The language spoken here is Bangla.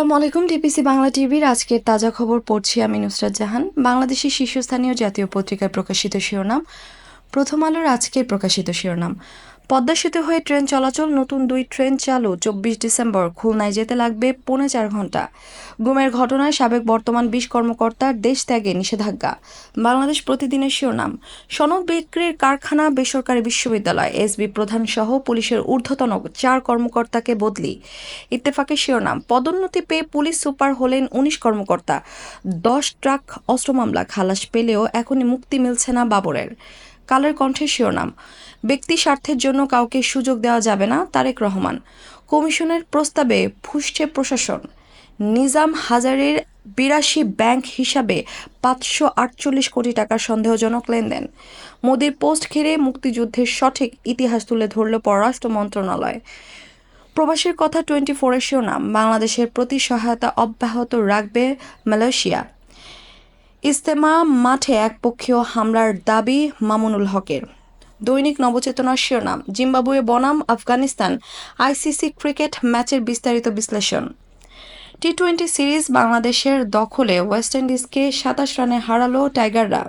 আসসালামু আলাইকুম টিপিসি বাংলা টিভির আজকের তাজা খবর পড়ছি আমি নুসরাত জাহান। বাংলাদেশের শীর্ষস্থানীয় জাতীয় পত্রিকায় প্রকাশিত শিরোনাম প্রথম আলোর আজকের প্রকাশিত শিরোনাম। পদ্মা সেতু হয়ে ট্রেন চলাচল, নতুন দুই ট্রেন চালু, চব্বিশ ডিসেম্বর। খুলনায় যেতে লাগবে পৌনে চার ঘণ্টা। গুমের ঘটনায় সাবেক বর্তমান বিশ কর্মকর্তার দেশ ত্যাগে নিষেধাজ্ঞা। বাংলাদেশ প্রতিদিনের শিরোনাম, সনদ বিক্রির কারখানা, বেসরকারি বিশ্ববিদ্যালয়, এসবি প্রধান সহ পুলিশের ঊর্ধ্বতন চার কর্মকর্তাকে বদলি। ইত্তেফাকের শিরোনাম, পদোন্নতি পেয়ে পুলিশ সুপার হলেন উনিশ কর্মকর্তা। দশ ট্রাক অস্ত্র মামলা, খালাস পেলেও এখনই মুক্তি মিলছে না বাবরের। কালের কণ্ঠের শিরোনাম। ব্যক্তি স্বার্থের জন্য কাউকে সুযোগ দেওয়া যাবে না, তারেক রহমান। কমিশনের প্রস্তাবে ফুসছে প্রশাসন। নিজাম হাজারের বিরাশি ব্যাংক হিসাবে পাঁচশো আটচল্লিশ কোটি টাকার সন্দেহজনক লেনদেন। মোদির পোস্ট ঘিরে মুক্তিযুদ্ধের সঠিক ইতিহাস তুলে ধরল পররাষ্ট্র মন্ত্রণালয়। প্রবাসীর কথা টোয়েন্টি ফোরের শিরোনাম, বাংলাদেশের প্রতি সহায়তা অব্যাহত রাখবে মালয়েশিয়া। ইস্তেমা মাঠে একপক্ষীয় হামলার দাবি মামুনুল হকের। দৈনিক নবচেতনার শিরোনাম, জিম্বাবুয়ে বনাম, আফগানিস্তান, আইসিসি ক্রিকেট ম্যাচের বিস্তারিত বিশ্লেষণ। টি টোয়েন্টি সিরিজ বাংলাদেশের দখলে ওয়েস্ট ইন্ডিজকে সাতাশ রানে হারালো টাইগাররা।